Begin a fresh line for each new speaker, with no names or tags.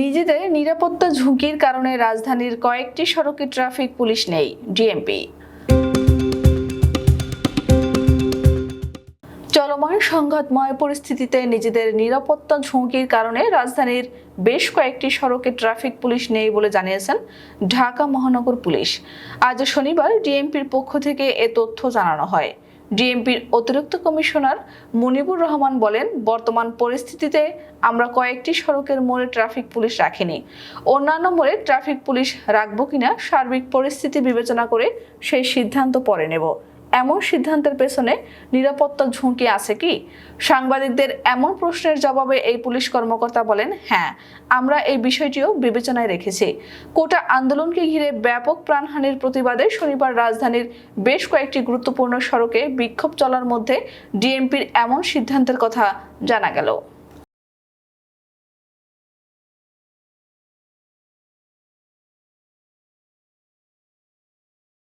নিজেদের নিরাপত্তা ঝুঁকির কারণে রাজধানীর কয়েকটি সড়কে ট্রাফিক পুলিশ নেই, ডিএমপি। চলমান সংঘাতময় পরিস্থিতিতে নিজেদের নিরাপত্তা ঝুঁকির কারণে রাজধানীর বেশ কয়েকটি সড়কে ট্রাফিক পুলিশ নেই বলে জানিয়েছেন ঢাকা মহানগর পুলিশ। আজ শনিবার ডিএমপির পক্ষ থেকে এ তথ্য জানানো হয়। ডিএমপির অতিরিক্ত কমিশনার মনিবুর রহমান বলেন, বর্তমান পরিস্থিতিতে আমরা কয়েকটি সড়কের মোড়ে ট্রাফিক পুলিশ রাখিনি। অন্যান্য মোড়ে ট্রাফিক পুলিশ রাখব কিনা সার্বিক পরিস্থিতি বিবেচনা করে সেই সিদ্ধান্ত পরে নেব। এমন সিদ্ধান্তের পেছনে নিরাপত্তা ঝুঁকি আছে কি? সাংবাদিকদের এমন প্রশ্নের জবাবে এই পুলিশ কর্মকর্তা বলেন হ্যাঁ আমরা এই বিষয়টিও বিবেচনায় রেখেছি। কোটা আন্দোলনকে ঘিরে ব্যাপক প্রাণহানির প্রতিবাদে শনিবার রাজধানীর বেশ কয়েকটি গুরুত্বপূর্ণ সড়কে বিক্ষোভ চলার মধ্যে ডিএমপির এমন সিদ্ধান্তের কথা জানা গেল।